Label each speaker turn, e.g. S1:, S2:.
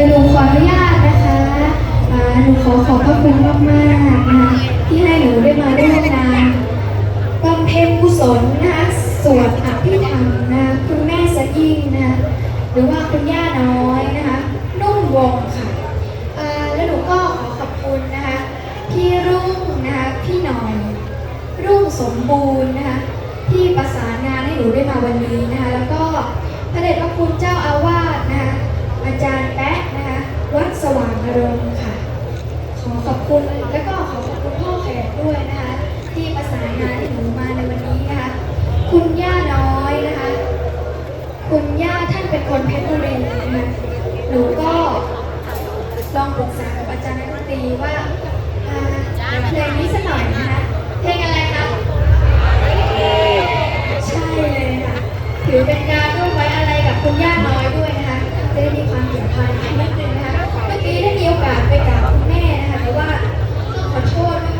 S1: ดี๋ยวหนูขออนุญาตนะคะหนูขอขอบพระคุณมากๆนะคะที่ให้หนูได้มาร่วมงานบำเพ็ญกุศลนะสวดอภิธรรมนะคุณแม่สะยิ่งนะหรือว่าคุณย่าน้อยนะคะนุ่มวงค่ะแล้วหนูก็ขอขอบคุณนะคะพี่รุ่งนะคะพี่หน่อย รุ่งสมบูรณ์นะคะที่ประสานงานให้หนูได้มาวันนี้นะคะแล้วก็พระเดชพระคุณเจ้าอาวาสนะคะ อาจารย์แป๊ะนะคะ วัดสว่างอารมณ์ค่ะ ขอขอบคุณแล้วก็ขอขอบคุณพ่อแขกด้วยนะคะ ที่ประสานงานให้หนูมาในวันนี้นะคะ คุณย่าน้อยนะคะ คุณย่าท่านเป็นคนเพชรบุรีนะคะหนูก็ลองปรึกษากับอาจารย์นักดนตรีว่าเพลงนี้สักหน่อยนะคะเพลงอะไรคะใช่เลยค่ะถือเป็นการร่วมไว้อะไรกับคุณย่าน้อยด้วยนะคะ ได้มีความเกี่ยวพันนิดนึงนะคะ เมื่อกี้ได้มีโอกาสไปกราบคุณแม่นะคะแต่ว่าต้องขอโทษมากๆจริงๆคือ